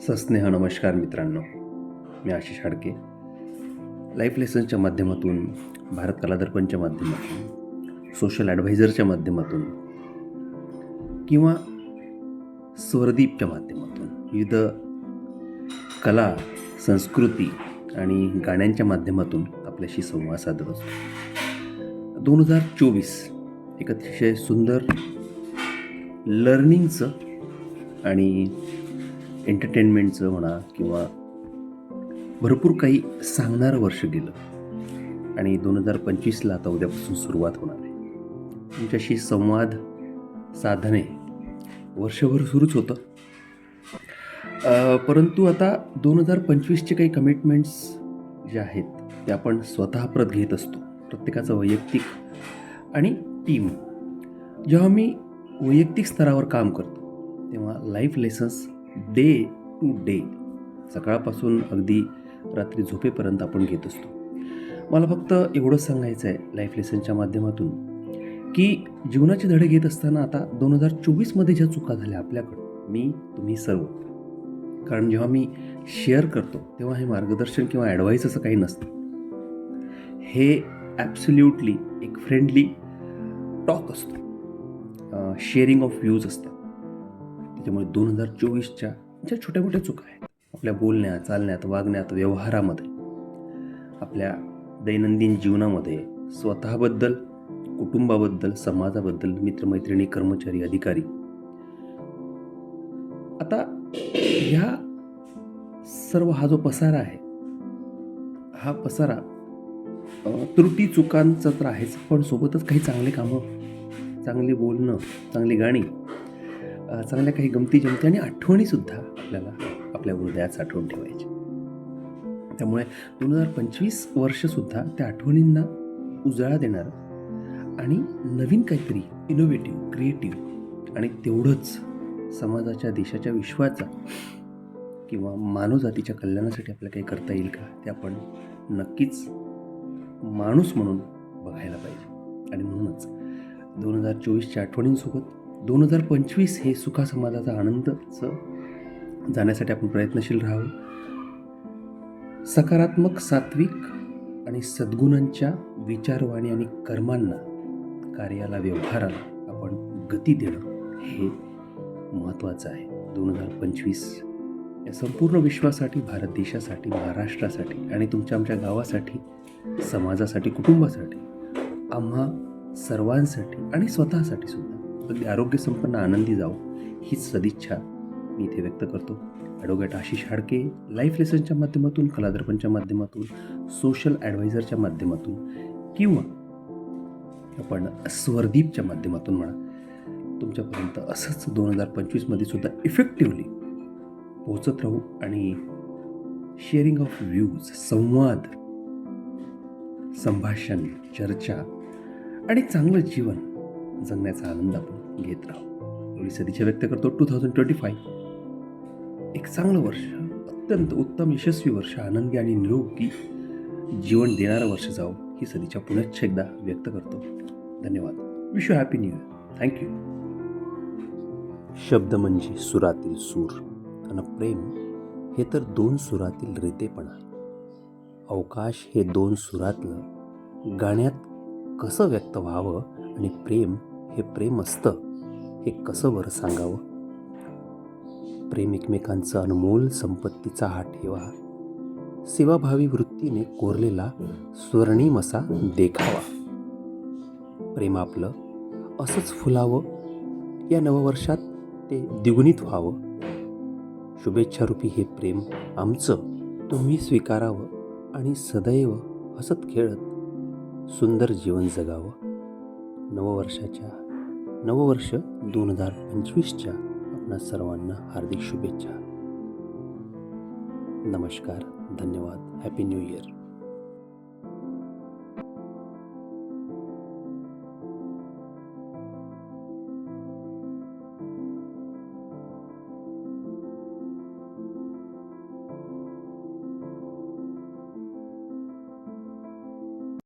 सस्नेह नमस्कार मित्रांनो. मी आशिष हाडके. लाईफ लेसन्सच्या माध्यमातून भारत कला दर्पणच्या माध्यमातून सोशल ॲडव्हायझरच्या माध्यमातून किंवा स्वरदीपच्या माध्यमातून विविध कला संस्कृती आणि गाण्यांच्या माध्यमातून आपल्याशी संवाद साधत असतो. दोन हजार चोवीस एक अतिशय सुंदर लर्निंगचं आणि एंटरटेनमेंटचं म्हणा किंवा भरपूर काही सांगणारं वर्ष गेलं. आणि दोन हजार पंचवीसला आता उद्यापासून सुरुवात होणार आहे. तुमच्याशी संवाद साधणे वर्षभर सुरूच होतं. परंतु आता दोन हजार पंचवीसचे काही कमिटमेंट्स जे आहेत ते आपण स्वतः प्रत घेत असतो. प्रत्येकाचं वैयक्तिक आणि टीम जेव्हा मी वैयक्तिक स्तरावर काम करतो तेव्हा life lessons day to day सकाळपासून अगदी रात्री झोपेपर्यंत आपण घेत असतो. मला फक्त एवढंच सांगायचं आहे लाईफ लेसनच्या माध्यमातून की जीवनाचे धडे घेत असताना आता दोन हजार चोवीसमध्ये ज्या चुका झाल्या आपल्याकडं मी तुम्ही सर्व. कारण जेव्हा मी शेअर करतो तेव्हा हे मार्गदर्शन किंवा ॲडवाईस असं काही नसतं. हे ॲब्सल्युटली एक फ्रेंडली टॉक असतो. शेअरिंग ऑफ व्ह्यूज असतात त्याच्यामुळे दोन हजार चोवीसच्या ज्या छोट्या मोठ्या चुका आहेत आपल्या बोलण्यात चालण्यात वागण्यात व्यवहारामध्ये आपल्या दैनंदिन जीवनामध्ये स्वतःबद्दल कुटुंबाबद्दल समाजाबद्दल मित्रमैत्रिणी कर्मचारी अधिकारी आता ह्या सर्व हा जो पसारा आहे हा पसारा त्रुटी चुकांचा तर आहेच पण सोबतच काही चांगले कामं चांगली बोलणं चांगली गाणी चांगल्या काही गमती जमती आणि आठवणीसुद्धा आपल्याला आपल्या हृदयात साठवून ठेवायची त्यामुळे दोन हजार पंचवीस वर्षसुद्धा त्या आठवणींना उजाळा देणारं आणि नवीन काहीतरी इनोव्हेटिव्ह क्रिएटिव्ह आणि तेवढंच समाजाच्या देशाच्या विश्वाचा किंवा मानवजातीच्या कल्याणासाठी आपल्याला काही करता येईल का ते आपण नक्कीच माणूस म्हणून बघायला पाहिजे. आणि म्हणूनच दोन हजार चोवीसच्या आठवणींसोबत दोन हजार पंचवीस हे सुखा समाजाचा आनंदचं जाण्यासाठी आपण प्रयत्नशील राहावं. सकारात्मक सात्विक आणि सद्गुणांच्या विचारवाणी आणि कर्मांना कार्याला व्यवहाराला आपण गती देणं हे महत्त्वाचं आहे. दोन हजार पंचवीस या संपूर्ण विश्वासाठी भारत देशासाठी महाराष्ट्रासाठी आणि तुमच्या आमच्या गावासाठी समाजासाठी कुटुंबासाठी आम्हा सर्वांसाठी आणि स्वतःसाठी सुद्धा अगदी आरोग्यसंपन्न आनंदी जावं हीच सदिच्छा मी इथे व्यक्त करतो. ॲडव्होकेट आशिष हाडके लाईफ लेसनच्या माध्यमातून कलादर्पणच्या माध्यमातून सोशल ॲडवायझरच्या माध्यमातून किंवा आपण स्वरदीपच्या माध्यमातून म्हणा तुमच्यापर्यंत असंच दोन हजार पंचवीसमध्ये सुद्धा इफेक्टिव्हली पोहोचत राहू आणि शेअरिंग ऑफ व्ह्यूज संवाद संभाषण चर्चा आणि चांगलं जीवन जगण्याचा आनंद आपण घेत राहू. एवढी सदिच्छा व्यक्त करतो. टू थाउजंड ट्वेंटी फाईव्ह एक चांगलं वर्ष अत्यंत उत्तम यशस्वी वर्ष आनंदी आणि निरोगी जीवन देणारं वर्ष जावं ही सदिच्छा पुनश्च एकदा व्यक्त करतो. धन्यवाद. Wish you happy new year thank you शब्द म्हणजे सुरातील सूर आणि प्रेम हे तर दोन सुरातील रेतेपणा. अवकाश हे दोन सुरातलं गाण्यात कसं व्यक्त व्हावं आणि प्रेम हे प्रेम असतं? हे कसं बरं सांगावं? प्रेम एकमेकांचं अनमोल संपत्तीचा हा ठेवा. सेवाभावी वृत्तीने कोरलेला स्वर्णिम असा देखावा. प्रेम आपलं असंच फुलावं. या नववर्षात ते द्विगुणित व्हावं. शुभेच्छारूपी हे प्रेम आमचं तुम्ही स्वीकारावं आणि सदैव हसत खेळत सुंदर जीवन जगावं. नववर्षाच्या नववर्ष दोन हजार पंचवीसच्या आपणा सर्वांना हार्दिक शुभेच्छा. नमस्कार धन्यवाद हॅपी न्यू इयर